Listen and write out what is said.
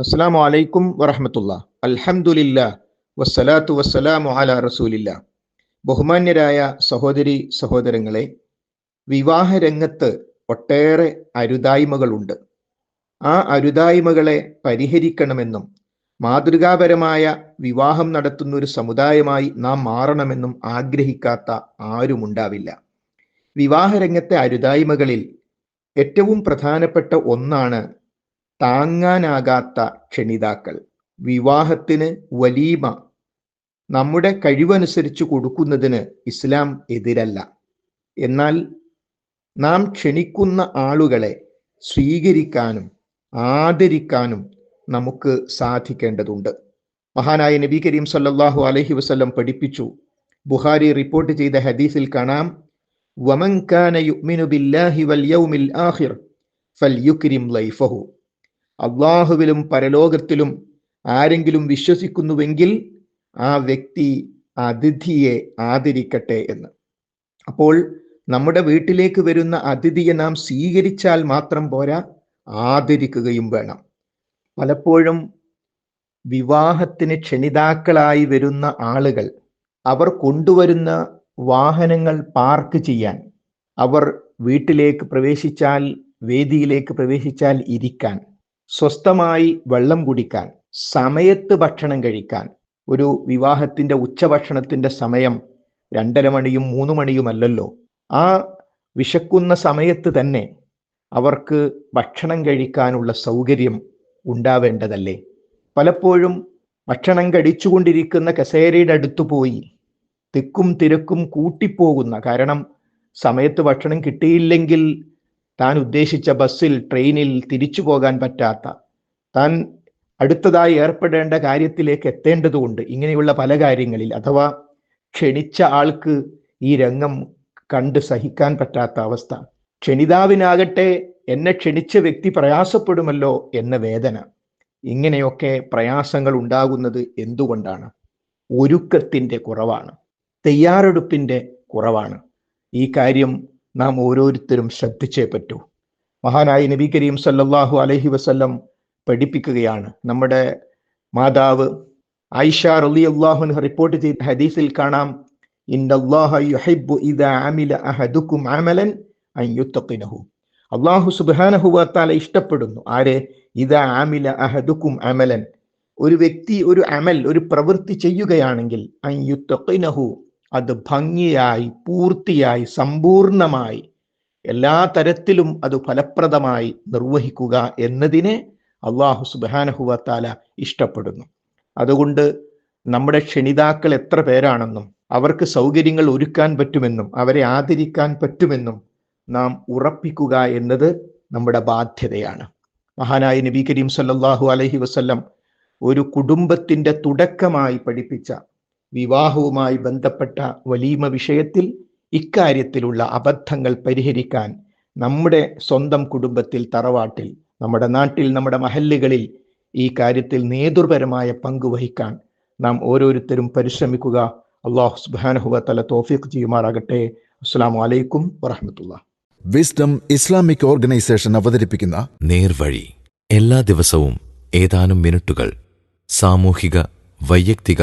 അസ്സാം വലൈക്കും വറഹമത്തുള്ള. അലഹമുല്ല വസ്സലാത്തു വസ്സലാമു അല റസൂലില്ല. ബഹുമാന്യരായ സഹോദരി സഹോദരങ്ങളെ വിവാഹ രംഗത്ത് ഒട്ടേറെ അരുതായ്മകളുണ്ട്. ആ അരുതായ്മകളെ പരിഹരിക്കണമെന്നും മാതൃകാപരമായ വിവാഹം നടത്തുന്ന ഒരു സമുദായമായി നാം മാറണമെന്നും ആഗ്രഹിക്കാത്ത ആരുമുണ്ടാവില്ല. വിവാഹരംഗത്തെ അരുതായ്മകളിൽ ഏറ്റവും പ്രധാനപ്പെട്ട ഒന്നാണ് താങ്ങാനാകാത്ത ക്ഷണിതാക്കൾ. വിവാഹത്തിന് വലീമ നമ്മുടെ കഴിവനുസരിച്ച് കൊടുക്കുന്നതിന് ഇസ്ലാം എതിരല്ല. എന്നാൽ നാം ക്ഷണിക്കുന്ന ആളുകളെ സ്വീകരിക്കാനും ആദരിക്കാനും നമുക്ക് സാധിക്കേണ്ടതുണ്ട്. മഹാനായ നബി കരീം സല്ലാഹു അലഹി വസല്ലം പഠിപ്പിച്ചു. ബുഹാരി റിപ്പോർട്ട് ചെയ്ത ഹദീസിൽ കാണാം. വമൻ കാന യുഗ്മിനു ബില്ലാഹി വൽ യൗമിൽ ആഖിർ ഫൽയുക്രിം ലൈഫഹു. അള്ളാഹുവിലും പരലോകത്തിലും ആരെങ്കിലും വിശ്വസിക്കുന്നുവെങ്കിൽ ആ വ്യക്തി അതിഥിയെ ആദരിക്കട്ടെ എന്ന്. അപ്പോൾ നമ്മുടെ വീട്ടിലേക്ക് വരുന്ന അതിഥിയെ നാം സ്വീകരിച്ചാൽ മാത്രം പോരാ ആദരിക്കുകയും വേണം. പലപ്പോഴും വിവാഹത്തിന് ക്ഷണിതാക്കളായി വരുന്ന ആളുകൾ അവർ കൊണ്ടുവരുന്ന വാഹനങ്ങൾ പാർക്ക് ചെയ്യാൻ അവർ വീട്ടിലേക്ക് പ്രവേശിച്ചാൽ വേദിയിലേക്ക് പ്രവേശിച്ചാൽ ഇരിക്കാൻ സ്വസ്ഥമായി വെള്ളം കുടിക്കാൻ സമയത്ത് ഭക്ഷണം കഴിക്കാൻ ഒരു വിവാഹത്തിന്റെ ഉച്ചഭക്ഷണത്തിന്റെ സമയം രണ്ടര മണിയും മൂന്ന് മണിയുമല്ലല്ലോ. ആ വിശക്കുന്ന സമയത്ത് തന്നെ അവർക്ക് ഭക്ഷണം കഴിക്കാനുള്ള സൗകര്യം ഉണ്ടാവേണ്ടതല്ലേ? പലപ്പോഴും ഭക്ഷണം കഴിച്ചുകൊണ്ടിരിക്കുന്ന കസേരയുടെ അടുത്ത് പോയി തിക്കും തിരക്കും കൂട്ടിപ്പോകുന്ന കാരണം സമയത്ത് ഭക്ഷണം കിട്ടിയില്ലെങ്കിൽ താൻ ഉദ്ദേശിച്ച ബസ്സിൽ ട്രെയിനിൽ തിരിച്ചു പോകാൻ പറ്റാത്ത. താൻ അടുത്തതായി ഏർപ്പെടേണ്ട കാര്യത്തിലേക്ക് എത്തേണ്ടതുകൊണ്ട് ഇങ്ങനെയുള്ള പല കാര്യങ്ങളിൽ. അഥവാ ക്ഷണിച്ച ആൾക്ക് ഈ രംഗം കണ്ട് സഹിക്കാൻ പറ്റാത്ത അവസ്ഥ. ക്ഷണിതാവിനാകട്ടെ എന്നെ ക്ഷണിച്ച വ്യക്തി പ്രയാസപ്പെടുമല്ലോ എന്ന വേദന. ഇങ്ങനെയൊക്കെ പ്രയാസങ്ങൾ ഉണ്ടാകുന്നത് എന്തുകൊണ്ടാണ്? ഒരുക്കത്തിന്റെ കുറവാണ്. തയ്യാറെടുപ്പിന്റെ കുറവാണ്. ഈ കാര്യം നാം ഓരോരുത്തരും ശ്രദ്ധിച്ചേ പറ്റൂ. മഹാനായ നബി കരീം സല്ലാഹു അലഹി വസ്ല്ലം പഠിപ്പിക്കുകയാണ്. നമ്മുടെ മാതാവ് ആയിഷ റളിയല്ലാഹു റിപ്പോർട്ട് ചെയ്ത ഹദീസിൽ കാണാം അള്ളാഹു സുബ്ഹാനഹു വതആല ഇഷ്ടപ്പെടുന്നു. ആരെ? ഇദാ അമില അഹദുക്കും അമലൻ. ഒരു വ്യക്തി ഒരു അമൽ ഒരു പ്രവൃത്തി ചെയ്യുകയാണെങ്കിൽ അൻ യുത്തഖിനഹു അത് ഭംഗിയായി പൂർത്തിയായി സമ്പൂർണമായി എല്ലാ തരത്തിലും അത് ഫലപ്രദമായി നിർവഹിക്കുക എന്നതിനെ അള്ളാഹു സുബാനഹുവത്താല ഇഷ്ടപ്പെടുന്നു. അതുകൊണ്ട് നമ്മുടെ ക്ഷണിതാക്കൾ എത്ര പേരാണെന്നും അവർക്ക് സൗകര്യങ്ങൾ ഒരുക്കാൻ പറ്റുമെന്നും അവരെ ആദരിക്കാൻ പറ്റുമെന്നും നാം ഉറപ്പിക്കുക എന്നത് നമ്മുടെ ബാധ്യതയാണ്. മഹാനായ നബി കരീം സല്ലാഹു അലഹി വസല്ലം ഒരു കുടുംബത്തിന്റെ തുടക്കമായി പഠിപ്പിച്ച വിവാഹവുമായി ബന്ധപ്പെട്ട വലീമ വിഷയത്തിൽ ഇക്കാര്യത്തിലുള്ള അബദ്ധങ്ങൾ പരിഹരിക്കാൻ നമ്മുടെ സ്വന്തം കുടുംബത്തിൽ തറവാട്ടിൽ നമ്മുടെ നാട്ടിൽ നമ്മുടെ മഹല്ലുകളിൽ ഈ കാര്യത്തിൽ നേതൃപരമായ പങ്കുവഹിക്കാൻ നാം ഓരോരുത്തരും പരിശ്രമിക്കുക. അള്ളാഹു സുബാനഹുവ തല തോഫീഖ് ചെയ്യുമാറാകട്ടെ. അസ്സാം വലൈക്കും വറഹമത്തുള്ള വിസ്ഡം ഇസ്ലാമിക് ഓർഗനൈസേഷൻ അവതരിപ്പിക്കുന്ന നേർവഴി. എല്ലാ ദിവസവും ഏതാനും മിനിറ്റുകൾ സാമൂഹിക വൈയക്തിക